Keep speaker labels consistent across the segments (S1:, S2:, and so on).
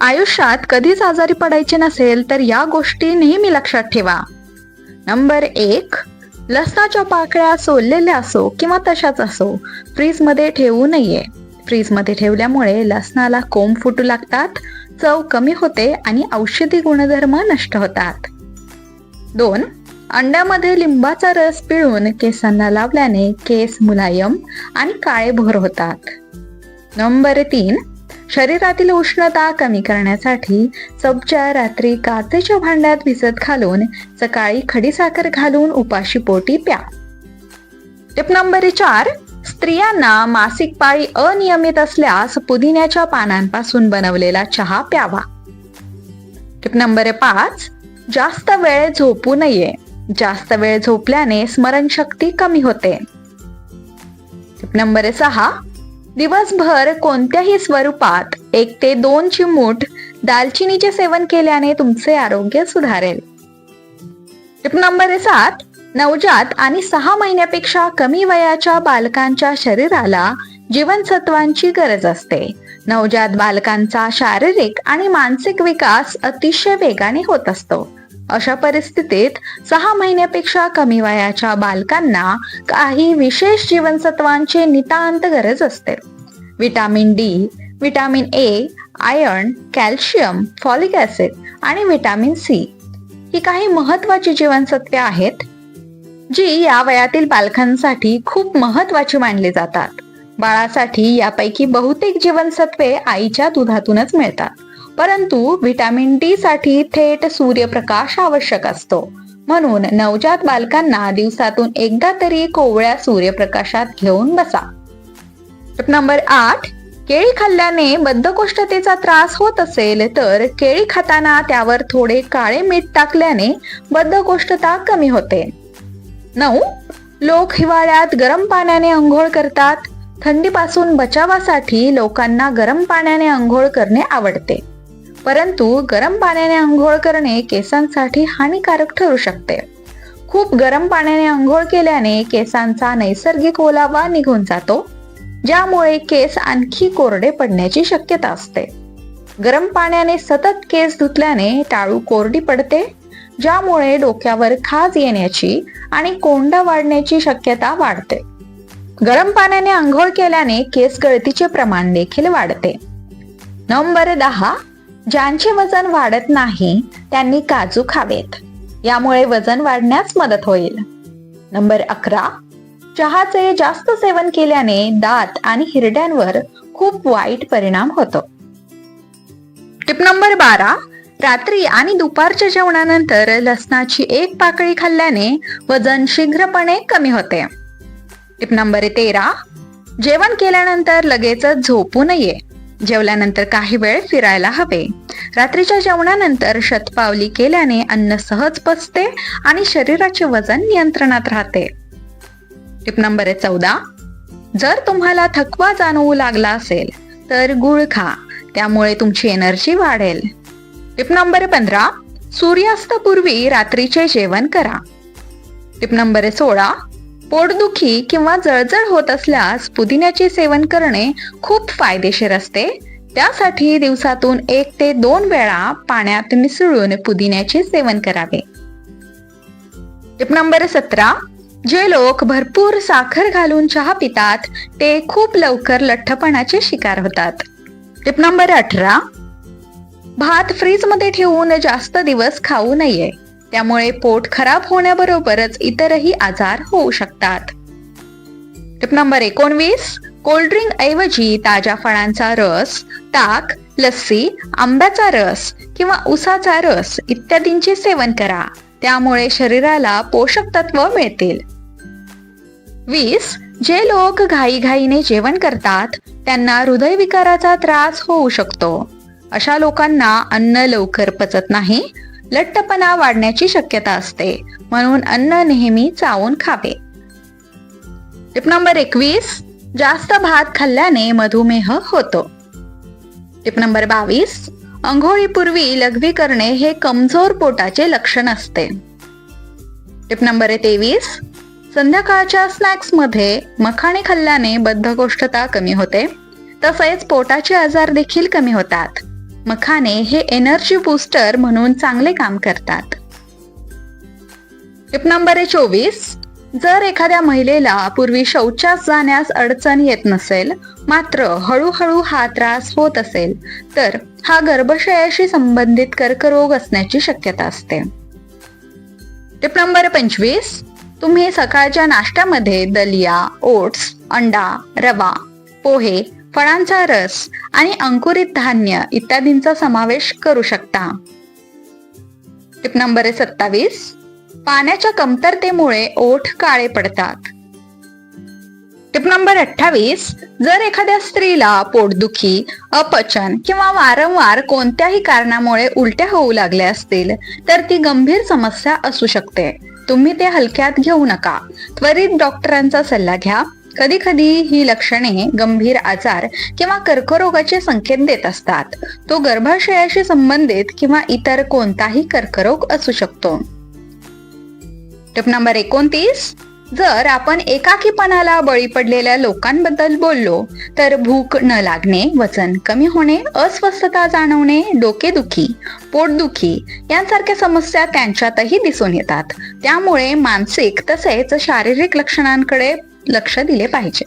S1: आयुष्यात कधीच आजारी पडायचे नसेल तर या गोष्टी नेहमी लक्षात ठेवा. नंबर एक लसणाच्या पाकळ्या सोललेल्या असो किंवा तशाच असो फ्रीजमध्ये ठेवू नये. फ्रीजमध्ये ठेवल्यामुळे लसणाला कोंब फुटू लागतात चव कमी होते आणि औषधी गुणधर्म नष्ट होतात. दोन अंड्यामध्ये लिंबाचा रस पिळून केसांना लावल्याने केस मुलायम आणि काळेभोर होतात. नंबर तीन शरीरातील उष्णता कमी करण्यासाठी सबच्या रात्री काचेच्या भांड्यात भिजत घालून सकाळी खडीसाखर घालून उपाशी पोटी प्या. टिप नंबर चार स्त्रियांना मासिक पाळी अनियमित असल्यास पुदिन्याच्या पानांपासून बनवलेला चहा प्यावा. टिप नंबर पाच जास्त वेळ झोपू नये. जास्त वेळ झोपल्याने स्मरणशक्ती कमी होते. टिप नंबर सहा दिवसभर कोणत्याही स्वरूपात एक ते दोन चिमूट दालचिनीचे सेवन केल्याने तुमचे आरोग्य सुधारेल. टिप नंबर सात नवजात आणि सहा महिन्यापेक्षा कमी वयाच्या बालकांच्या शरीराला जीवनसत्वांची गरज असते. नवजात बालकांचा शारीरिक आणि मानसिक विकास अतिशय वेगाने होत असतो. अशा परिस्थितीत सहा महिन्यापेक्षा कमी वयाच्या बालकांना काही विशेष जीवनसत्वांची नितांत गरज असते. Vitamin D vitamin A iron calcium folic acid आणि विटामिन सी ही काही महत्वाची जीवनसत्वे आहेत जी या वयातील बालकांसाठी खूप महत्वाची मानली जातात. बाळासाठी यापैकी बहुतेक जीवनसत्वे आईच्या दुधातूनच मिळतात. परंतु व्हिटॅमिन डी साठी थेट सूर्यप्रकाश आवश्यक असतो. म्हणून नवजात बालकांना दिवसातून एकदा तरी कोवळ्या सूर्यप्रकाशात घेऊन बसा. नंबर आठ केळी खाल्ल्याने बद्धकोष्ठतेचा त्रास होत असेल तर केळी खाताना त्यावर थोडे काळे मीठ टाकल्याने बद्धकोष्ठता कमी होते. नऊ लोक हिवाळ्यात गरम पाण्याने अंघोळ करतात. थंडीपासून बचावासाठी लोकांना गरम पाण्याने अंघोळ करणे आवडते. परंतु गरम पाण्याने आंघोळ करणे केसांसाठी हानिकारक ठरू शकते. खूप गरम पाण्याने आंघोळ केल्याने केसांचा नैसर्गिक ओलावा निघून जातो ज्यामुळे केस आणखी कोरडे पडण्याची शक्यता असते. गरम पाण्याने सतत केस धुतल्याने टाळू कोरडी पडते ज्यामुळे डोक्यावर खाज येण्याची आणि कोंडा वाढण्याची शक्यता वाढते. गरम पाण्याने आंघोळ केल्याने केस गळतीचे प्रमाण देखील वाढते. नंबर दहा ज्यांचे वजन वाढत नाही त्यांनी काजू खावेत. यामुळे वजन वाढण्यास मदत होईल. नंबर अकरा. चहाचे जास्त सेवन केल्याने दात आणि हिरड्यांवर खूप वाईट परिणाम होतो. टिप नंबर बारा. रात्री आणि दुपारच्या जेवणानंतर लसणाची एक पाकळी खाल्ल्याने वजन शीघ्रपणे कमी होते. टिप नंबर तेरा. जेवण केल्यानंतर लगेचच झोपू नये. जेवल्यानंतर काही वेळ फिरायला हवे. रात्रीच्या जेवणानंतर शतपावली केल्याने अन्न सहज पचते आणि शरीराचे वजन नियंत्रणात राहते. टिप नंबर चौदा. जर तुम्हाला थकवा जाणवू लागला असेल तर गुळ खा. त्यामुळे तुमची एनर्जी वाढेल. टिप नंबर पंधरा. सूर्यास्तापूर्वी रात्रीचे जेवण करा. टिप नंबर सोळा. पोटदुखी किंवा जळजळ होत असल्यास पुदिन्याचे सेवन करणे खूप फायदेशीर असते. त्यासाठी दिवसातून एक ते दोन वेळा पाण्यात मिसळून पुदिन्याचे सेवन करावे. टिप नंबर सतरा जे लोक भरपूर साखर घालून चहा पितात ते खूप लवकर लठ्ठपणाचे शिकार होतात. टिप नंबर अठरा भात फ्रीजमध्ये ठेवून जास्त दिवस खाऊ नये. त्यामुळे पोट खराब होण्याबरोबरच इतरही आजार होऊ शकतात. टिप नंबर एकोणवीस कोल्ड्रिंक ऐवजी ताज्या फळांचा रस ताक लस्सी आंब्याचा रस किंवा उसाचा रस इत्यादींचे सेवन करा. त्यामुळे शरीराला पोषक तत्व मिळतील. वीस जे लोक घाईघाईने जेवण करतात त्यांना हृदयविकाराचा त्रास होऊ शकतो. अशा लोकांना अन्न लवकर पचत नाही लठ्ठपणा वाढण्याची शक्यता असते. म्हणून अन्न नेहमी चावून खावे. टिप नंबर एकवीस जास्त भात खाल्ल्याने मधुमेह होतो. टिप नंबर बावीस अंघोळीपूर्वी लघवी करणे हे कमजोर पोटाचे लक्षण असते. टिप नंबर तेवीस संध्याकाळच्या स्नॅक्समध्ये मखाणे खाल्ल्याने बद्धकोष्ठता कमी होते. तसेच पोटाचे आजार देखील कमी होतात. मखाने हे एनर्जी बूस्टर म्हणून चांगले काम करतात. टिप नंबर आहे चोवीस. जर एखाद्या महिलेला पूर्वी शौचास जाण्यास अडचण येत नसेल मात्र हळूहळू हा त्रास होत असेल तर हा गर्भाशयाशी संबंधित कर्करोग असण्याची शक्यता असते. टिप नंबर पंचवीस. तुम्ही सकाळच्या नाश्त्यामध्ये दलिया ओट्स अंडा रवा पोहे फळांचा रस आणि अंकुरित धान्य इत्यादींचा समावेश करू शकता. टिप नंबर आहे सत्तावीस. पाण्याच्या कमतरतेमुळे ओठ काळे पडतात. टिप नंबर अठ्ठावीस. जर एखाद्या स्त्रीला पोटदुखी अपचन किंवा वारंवार कोणत्याही कारणामुळे उलट्या होऊ लागल्या असतील तर ती गंभीर समस्या असू शकते. तुम्ही ते हलक्यात घेऊ नका. त्वरित डॉक्टरांचा सल्ला घ्या. कधी कधी ही लक्षणे गंभीर आजार किंवा कर्करोगाचे संकेत देत असतात. तो गर्भाशयाशी संबंधित किंवा इतर कोणताही कर्करोग असू शकतो. टिप नंबर एकोणतीस जर आपण एकाकीपणाला बळी पडलेल्या लोकांबद्दल बोललो तर भूक न लागणे वजन कमी होणे अस्वस्थता जाणवणे डोकेदुखी पोटदुखी यांसारख्या समस्या त्यांच्यातही दिसून येतात. त्यामुळे मानसिक तसेच शारीरिक लक्षणांकडे लक्ष दिले पाहिजे.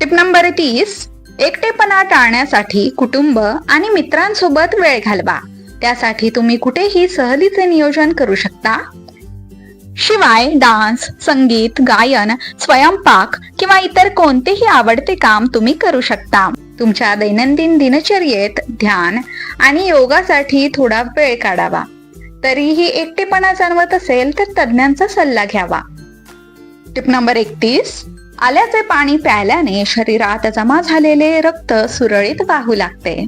S1: टिप नंबर तीस एकटेपणा टाळण्यासाठी कुटुंब आणि मित्रांसोबत वेळ घालवा. त्यासाठी तुम्ही कुठेही सहलीचे नियोजन करू शकता. शिवाय डान्स संगीत गायन स्वयंपाक किंवा इतर कोणतेही आवडते काम तुम्ही करू शकता. तुमच्या दैनंदिन दिनचर्येत ध्यान आणि योगासाठी थोडा वेळ काढावा. तरीही एकटेपणा जाणवत असेल तर तज्ज्ञांचा सल्ला घ्यावा. टिप नंबर एकतीस. आल्याचे पाणी प्यायल्याने शरीरात जमा झालेले रक्त सुरळीत वाहू लागते.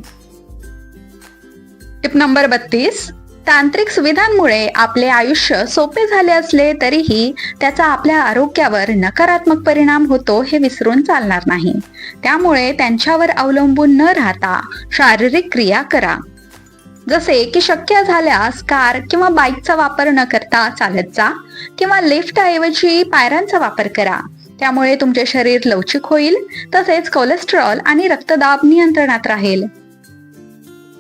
S1: टिप नंबर बत्तीस. तांत्रिक सुविधांमुळे आपले आयुष्य सोपे झाले असले तरीही त्याचा आपल्या आरोग्यावर नकारात्मक परिणाम होतो हे विसरून चालणार नाही. त्यामुळे त्यांच्यावर अवलंबून न राहता शारीरिक क्रिया करा. जसे की शक्य झाल्यास कार किंवा बाईकचा वापर न करता चालत जा किंवा लिफ्ट ऐवजी पायऱ्यांचा वापर करा. त्यामुळे तुमचे शरीर लवचिक होईल तसेच कोलेस्ट्रॉल आणि रक्तदाब नियंत्रणात राहील.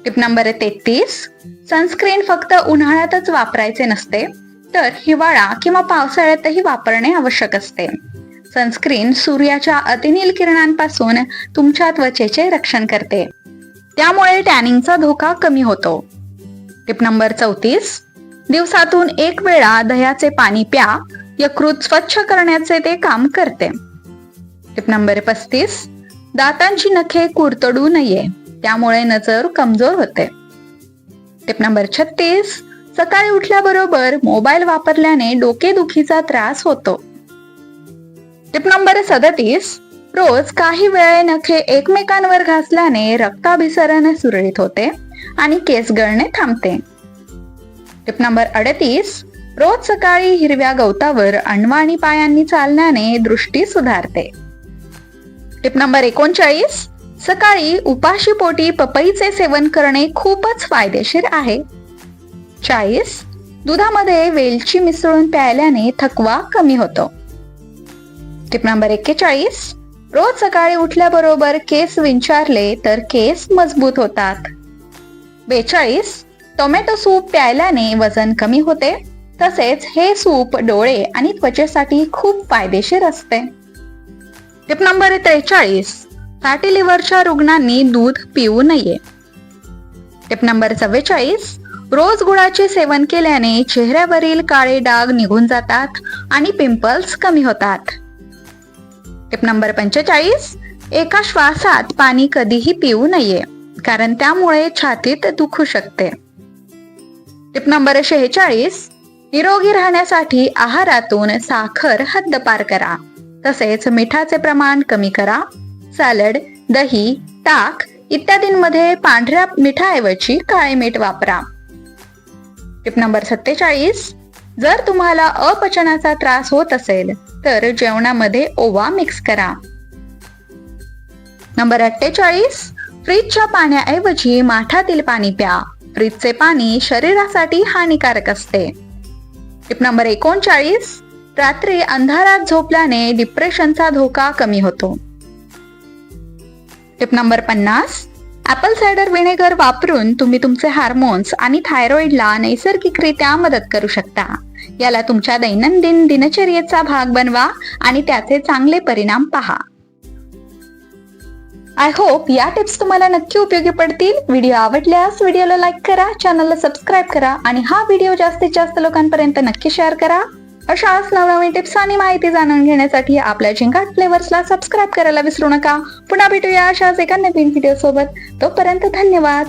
S1: टिप नंबर तेहतीस सनस्क्रीन फक्त उन्हाळ्यातच वापरायचे नसते तर हिवाळा किंवा पावसाळ्यातही वापरणे आवश्यक असते. सनस्क्रीन सूर्याच्या अतिनील किरणांपासून तुमच्या त्वचेचे रक्षण करते. त्यामुळे टॅनिंगचा धोका कमी होतो. टिप नंबर चौतीस दिवसातून एक वेळा दह्याचे पाणी प्या यकृत स्वच्छ करण्याचे ते काम करते. टिप नंबर पस्तीस दातांची नखे कुरतडू नये त्यामुळे नजर कमजोर होते. टिप नंबर छत्तीस सकाळी उठल्याबरोबर मोबाईल वापरल्याने डोकेदुखीचा त्रास होतो. टिप नंबर सदतीस रोज काही वेळे नखे एकमेकांवर घासल्याने रक्ताभिसरण सुरळीत होते आणि केस गळणे थांबते. टिप नंबर अडतीस रोज सकाळी हिरव्या गवतावर अणवाणी पायांनी चालण्याने दृष्टी सुधारते. टिप नंबर एकोणचाळीस सकाळी उपाशी पोटी पपईचे सेवन करणे खूपच फायदेशीर आहे. चाळीस दुधामध्ये वेलची मिसळून प्यायल्याने थकवा कमी होतो. टिप नंबर एक्केचाळीस रोज सकाळी उठल्याबरोबर केस विंचारले तर केस मजबूत होतात. बेचाळीस टोमॅटो सूप प्यायल्याने वजन कमी होते तसेच हे सूप डोळे आणि त्वचेसाठी खूप फायदेशीर असते. टिप नंबर त्रेचाळीस फॅटी लिव्हरच्या रुग्णांनी दूध पिऊ नये. टिप नंबर चव्वेचाळीस रोज गुळाचे सेवन केल्याने चेहऱ्यावरील काळे डाग निघून जातात आणि पिंपल्स कमी होतात. टिप नंबर पंचेचाळीस एका श्वासात पाणी कधीही पिऊ नये कारण त्यामुळे छातीत दुखू शकते. टिप नंबर शेहेचाळीस निरोगी राहण्यासाठी आहारातून साखर हद्दपार करा. तसेच मिठाचे प्रमाण कमी करा. सॅलड दही ताक इत्यादींमध्ये पांढऱ्या मिठाऐवजी काळे मीठ वापरा. टिप नंबर सत्तेचाळीस जर तुम्हाला अपचनाचा त्रास होत असेल तर जेवणामध्ये ओवा मिक्स करा. नंबर अठ्ठेचाळीस फ्रीजच्या पाण्याऐवजी माठातील पाणी प्या. फ्रीजचे पाणी शरीरासाठी हानिकारक असते. टिप नंबर एकोणचाळीस रात्री अंधारात झोपल्याने डिप्रेशनचा धोका कमी होतो. टिप नंबर पन्नास ॲपल सायडर विनेगर वापरून तुम्ही तुमचे हार्मोन्स आणि थायरॉइडला नैसर्गिकरित्या मदत करू शकता. याला तुमच्या दैनंदिन दिनचर्येचा भाग बनवा आणि त्याचे चांगले परिणाम पहा. आय होप या टिप्स तुम्हाला नक्की उपयोगी पडतील. व्हिडिओ आवडल्यास व्हिडिओला लाईक करा चॅनलला सबस्क्राईब करा आणि हा व्हिडिओ जास्तीत जास्त लोकांपर्यंत नक्की शेअर करा. अशाच नवनवीन टिप्स आणि माहिती जाणून घेण्यासाठी आपल्या झिंगाट फ्लेवर्सला सबस्क्राईब करायला विसरू नका. पुन्हा भेटूया अशाच एका नवीन व्हिडिओ सोबत. तोपर्यंत धन्यवाद.